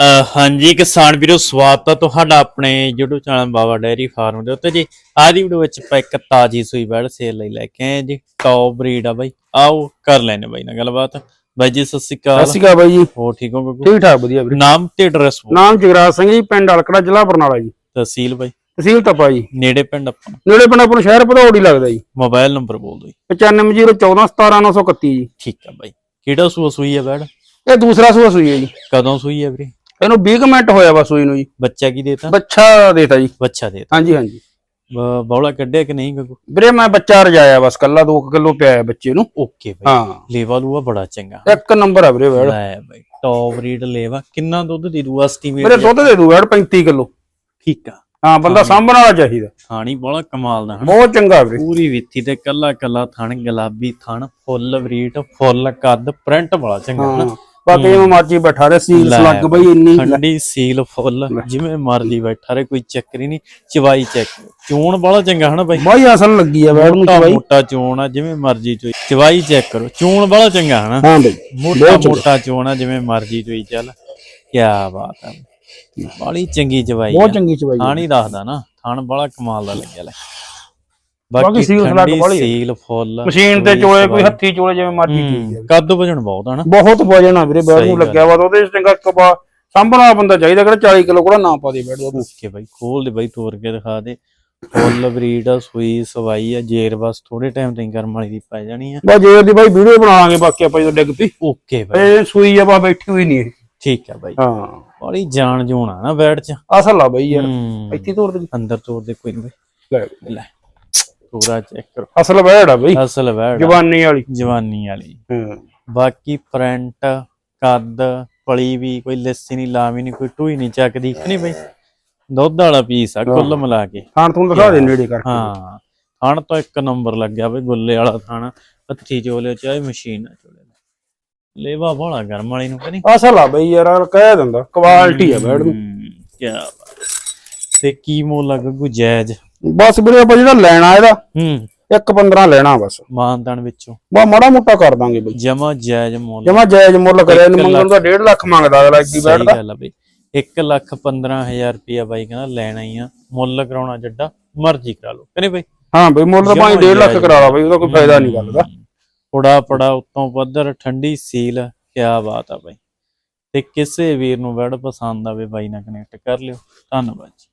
ਹਾਂਜੀ ਕਿਸਾਨ ਵੀਰੋ ਸਵਾਗਤ ਹੈ ਤੁਹਾਡਾ ਆਪਣੇ YouTube channel Baba dairy farm ਦੇ ਉੱਤੇ ਜੀ। ਅੱਜ ਦੀ ਵੀਡੀਓ ਵਿੱਚ ਆਪਾਂ ਇੱਕ ਤਾਜੀ ਸੂਈ ਬੈੜ ਸੇਲ ਲਈ ਲੈ ਕੇ ਆਏ ਜੀ। ਟੌਪ ਬਰੀਡ ਆ ਬਾਈ। ਆਓ ਕਰ ਲੈਣੇ ਬਾਈ ਨਾਲ ਗੱਲਬਾਤ। ਬਾਈ ਜੀ ਸਤਿ ਸ਼੍ਰੀ ਸਤਿ ਅਕਾਲ ਸ਼੍ਰੀ ਅਕਾਲ ਬਾਈ ਜੀ। ਹੋ ਠੀਕ ਹੋ ਗੱਗੂ ਠੀਕ ਠਾਕ ਵਧੀਆ ਵੀਰੇ। ਨਾਮ ਤੇ ਐਡਰੈਸ ਨਾਮ ਜਗਰਾਜ ਸਿੰਘ ਜੀ ਪਿੰਡ ਹਲਕੜਾ ਜ਼ਿਲ੍ਹਾ ਬਰਨਾਲਾ ਜੀ। ਤਹਿਸੀਲ ਬਾਈ। ਤਹਿਸੀਲ ਤਪਾ ਜੀ। ਨੇੜੇ ਪਿੰਡ ਆਪਾਂ ਨੇੜੇ ਪਿੰਡ ਆਪਣਾ ਸ਼ਹਿਰ ਭਦੌੜੀ ਲੱਗਦਾ ਜੀ। ਮੋਬਾਈਲ ਨੰਬਰ ਬੋਲ ਦਿਓ ਜੀ। 9501417931 ਜੀ। ਠੀਕ ਆ ਬਾਈ। ਕਿਹੜਾ ਸੂਆ ਸੂਈ ਹੈ ਬੈੜ ਇਹ ਦੂਸਰਾ ਸੂਆ ਸੂਈ ਹੈ ਜੀ। ਕਦੋਂ ਸੂਈ ਹੈ ਵੀਰੇ? ਇਹਨੂੰ 20 ਕੁ ਮਿੰਟ ਹੋਇਆ ਵਾ ਸੂਈ ਨੂੰ ਜੀ। ਬੱਚਾ ਕੀ ਦੇਤਾ? ਬੱਚਾ ਦੇਤਾ ਜੀ। ਬੱਚਾ ਦੇਤਾ। ਹਾਂਜੀ ਹਾਂਜੀ। ਬੌਲਾ ਕੱਢਿਆ ਕਿ ਨਹੀਂ ਗੱਗੂ? ਵੀਰੇ ਮੈਂ ਬੱਚਾ ਰਜਾਇਆ ਬਸ ਕੱਲਾ 2 ਕਿਲੋ ਪਿਆ ਬੱਚੇ ਨੂੰ। ਓਕੇ ਬਾਈ। ਹਾਂ। ਲੇਵਾ ਲੂਆ ਬੜਾ ਚੰਗਾ। ਇੱਕ ਨੰਬਰ ਆ ਵੀਰੇ ਵੈੜ। ਲੈ ਬਾਈ ਟੌਪ ਰੀਡ ਲੇਵਾ। ਕਿੰਨਾ ਦੁੱਧ ਦੇ ਦੂ ਐਸਟੀਮੇਟ ਵੀਰੇ ਦੁੱਧ ਦੇ ਦੂ ਵੈੜ 35 ਕਿਲੋ। ਠੀਕ ਆ। ਹਾਂ ਬੰਦਾ ਸਾਂਭਣ ਵਾਲਾ ਚਾਹੀਦਾ। ਥਾਣੀ ਬੜਾ ਕਮਾਲ ਦਾ ਬਹੁਤ ਚੰਗਾ ਵੀਰੇ। ਪੂਰੀ ਵਿੱਥੀ ਤੇ ਕੱਲਾ ਕੱਲਾ ਥਣ ਗੁਲਾਬੀ ਥਣ ਫੁੱਲ ਬਰੀਟ ਫੁੱਲ ਕੱਦ ਪ੍ਰਿੰਟ ਬੜਾ ਚੰਗਾ ਬਾਕੀ ਜਿਵੇਂ ਮਰਜ਼ੀ ਬੈਠਾ ਰਹੇ ਸੀਲ ਸਲੱਗ ਬਈ ਇੰਨੀ ਠੰਡੀ ਸੀਲ ਫੁੱਲ ਜਿਵੇਂ ਮਰਜ਼ੀ ਬੈਠਾ ਰੇ ਕੋਈ ਚੱਕਰ ਹੀ ਨਹੀਂ ਚਵਾਈ ਚੈੱਕ। ਚੋਣ ਬੜਾ ਚੰਗਾ ਹਨਾ ਬਾਈ? ਬਾਈ ਅਸਲ ਲੱਗੀ ਆ ਵੈੜ ਨੂੰ ਚਵਾਈ। ਮੋਟਾ ਚੋਣ ਆ ਜਿਵੇਂ ਮਰਜ਼ੀ ਚੋਈ। ਚਵਾਈ ਚੈੱਕ ਕਰੋ ਚੋਣ ਬੜਾ ਚੰਗਾ ਹਨਾ? ਹਾਂ ਬਈ ਮੋਟਾ ਮੋਟਾ ਚੋਣ ਆ ਜਿਵੇਂ ਮਰਜ਼ੀ ਚੋਈ ਚੱਲ। ਕੀ ਬਾਤ ਆ। ਬੜੀ ਚੰਗੀ ਚਵਾਈ ਬਹੁਤ ਚੰਗੀ ਚਵਾਈ। ਥਾਣ ਦੱਸਦਾ ਨਾ ਥਣ ਬੜਾ ਕਮਾਲ ਦਾ ਲੱਗਿਆ ਲੈ। ਬਾਕੀ ਸੀਲ ਸਲੱਗ ਵਾਲੀ। ਸੀਲ ਫੁੱਲ ਮਸ਼ੀਨ ਤੇ ਚੋਲੇ ਕੋਈ। ਹੱਥੀ ਚੋਲੇ ਜਿਵੇਂ ਮਰਜ਼ੀ ਚੀਜ਼ ਆ। ਕੱਦ ਵਜਣ ਬਹੁਤ ਹਨਾ ਬਹੁਤ ਵਜਨ ਆ ਵੀਰੇ ਬੈਡ ਨੂੰ ਲੱਗਿਆ ਵਾ ਉਹਦੇ ਚੰਗਾ ਕਬਾ ਸਾਂਭਣ ਬੰਦਾ ਚਾਹੀਦਾ ਕਿਹੜਾ 40 ਕਿਲੋ ਕੋੜਾ ਨਾ ਪਾ ਦੇ ਬੈਡ ਦਾ ਓਕੇ ਬਾਈ ਖੋਲ ਦੇ ਬਾਈ ਤੋੜ ਕੇ ਦਿਖਾ ਦੇ। ਫੁੱਲ ਬਰੀਡ ਆ ਸੂਈ ਸਵਾਈ ਆ ਜੇਰ ਬਸ ਥੋੜੇ ਟਾਈਮ ਤਾਈਂ ਕਰਮ ਵਾਲੀ ਦੀ ਪੈ ਜਾਣੀ ਆ। ਬਸ ਜੇ ਦੀ ਬਾਈ ਵੀਡੀਓ ਬਣਾਵਾਂਗੇ ਬਾਕੀ ਆਪਾਂ ਜਦੋਂ ਡਿੱਗ ਪਈ। ਓਕੇ ਬਾਈ। ਇਹ ਸੂਈ ਆ ਬਾ ਬੈਠੀ ਹੋਈ ਨਹੀਂ ਠੀਕ ਆ ਬਾਈ। ਹਾਂ। ਬੜੀ ਜਾਣ ਜੂਣ ਨਾ ਬੈਠ ਚ। ਅਸਲ ਆ ਬਾਈ ਯਾਰ ਹੂੰ। ਇੱਥੇ ਤੋੜ ਦੇ। ਅੰਦਰ ਤੋੜ ਦੇ ਕੋਈ ਨਹੀਂ ਲੈ। ਲੈ। ਪੂਰਾ ਚੈੱਕ ਕਰੋ। ਅਸਲ ਬੈੜ ਆ ਬਾਈ। ਅਸਲ ਬੈਠ ਜਵਾਨੀ ਵਾਲੀ। ਜਵਾਨੀ ਵਾਲੀ। ਹਾਂ। ਬਾਕੀ ਪ੍ਰਿੰਟ ਕੱਦ ਪਲੀ ਵੀ ਕੋਈ ਲੱਸੀ ਨਹੀਂ ਲਾਵੀ ਨਹੀਂ ਕੋਈ ਟੂਈ ਨਹੀਂ ਚੱਕਦੀ ਨਹੀਂ ਬਈ। ਦੁੱਧ ਵਾਲਾ ਪੀਸ ਆ ਕੁੱਲ ਮਿਲਾ ਕੇ। ਥਾਣ ਤੁਹਾਨੂੰ ਦਿਖਾ ਦੇ ਨੇੜੇ ਕਰਕੇ। ਹਾਂ। ਥਣ ਤਾਂ ਇੱਕ ਨੰਬਰ ਲੱਗਿਆ ਬਈ ਗੁੱਲੇ ਵਾਲਾ ਥਣ। ਹੱਥੀ ਚੋਲੇ ਚਾਹੇ ਮਸ਼ੀਨ ਨਾਲ ਚੋਲੇ ਲੇਵਾ ਬੋਲਾ ਗਰਮ ਵਾਲੀ ਨੂੰ ਕਰੀ ਅਸਲ ਆ ਬਾਈ ਯਾਰ ਕਹਿ ਦਿੰਦਾ ਕੁਆਲਿਟੀ ਆ ਬੈਡ ਨੂੰ। ਕੀ ਬਾਤ। ਤੇ ਕੀ ਮੁੱਲ ਲੱਗੂ ਜਾਇਜ਼ ਬਸ ਵੀਰੇ ਆਪਾਂ ਜਿਹੜਾ ਲੈਣਾ ਇਹਦਾ ਹੂੰ। ਇੱਕ 15 ਲੈਣਾ ਬਸ। ਮਾਨਦਾਨ ਵਿੱਚੋਂ। ਬਾ ਮਾੜਾ ਮੋਟਾ ਕਰ ਦਾਂਗੇ ਬਾਈ। ਜਮਾ ਜਾਇਜ਼ ਮੁੱਲ। ਜਮਾ ਜਾਇਜ਼ ਮੁੱਲ ਕਰਿਆ ਇਹਨੂੰ ਇੱਕ ਮੰਗਣ ਦਾ 1.5 ਲੱਖ ਮੰਗਦਾ ਅਗਲਾ ਇੱਡੀ ਬੈਡ ਸਹੀ ਗੱਲ ਆ ਬਈ। 1 ਲੱਖ 15000 ਰੁਪਇਆ ਬਾਈ ਕਹਿੰਦਾ ਲੈਣਾ ਹੀ ਆ। ਮੁੱਲ ਕਰਾਉਣਾ ਜੱਡਾ ਮਰਜ਼ੀ ਕਰਾ ਲਓ। ਕਹਿੰਦੇ ਬਈ ਹਾਂ ਬਈ ਮੁੱਲ ਤਾਂ ਭਾਵੇਂ 1.5 ਲੱਖ ਕਰਾ ਲਾ ਬਈ ਉਹਦਾ ਕੋਈ ਫਾਇਦਾ ਨਹੀਂ ਗੱਲ ਦਾ। ਪੜਾ ਪੜਾ ਉਤੋਂ ਪੱਧਰ ਠੰਡੀ ਸੀਲ ਕਿਆ ਬਾਤ ਆ ਬਾਈ। ਤੇ ਕਿਸੇ ਵੀਰ ਨੂੰ ਵੜ ਪਸੰਦ ਆਵੇ ਬਾਈ ਨਾਲ ਕਨੈਕਟ ਕਰ ਲਿਓ। ਧੰਨਵਾਦ ਜੀ।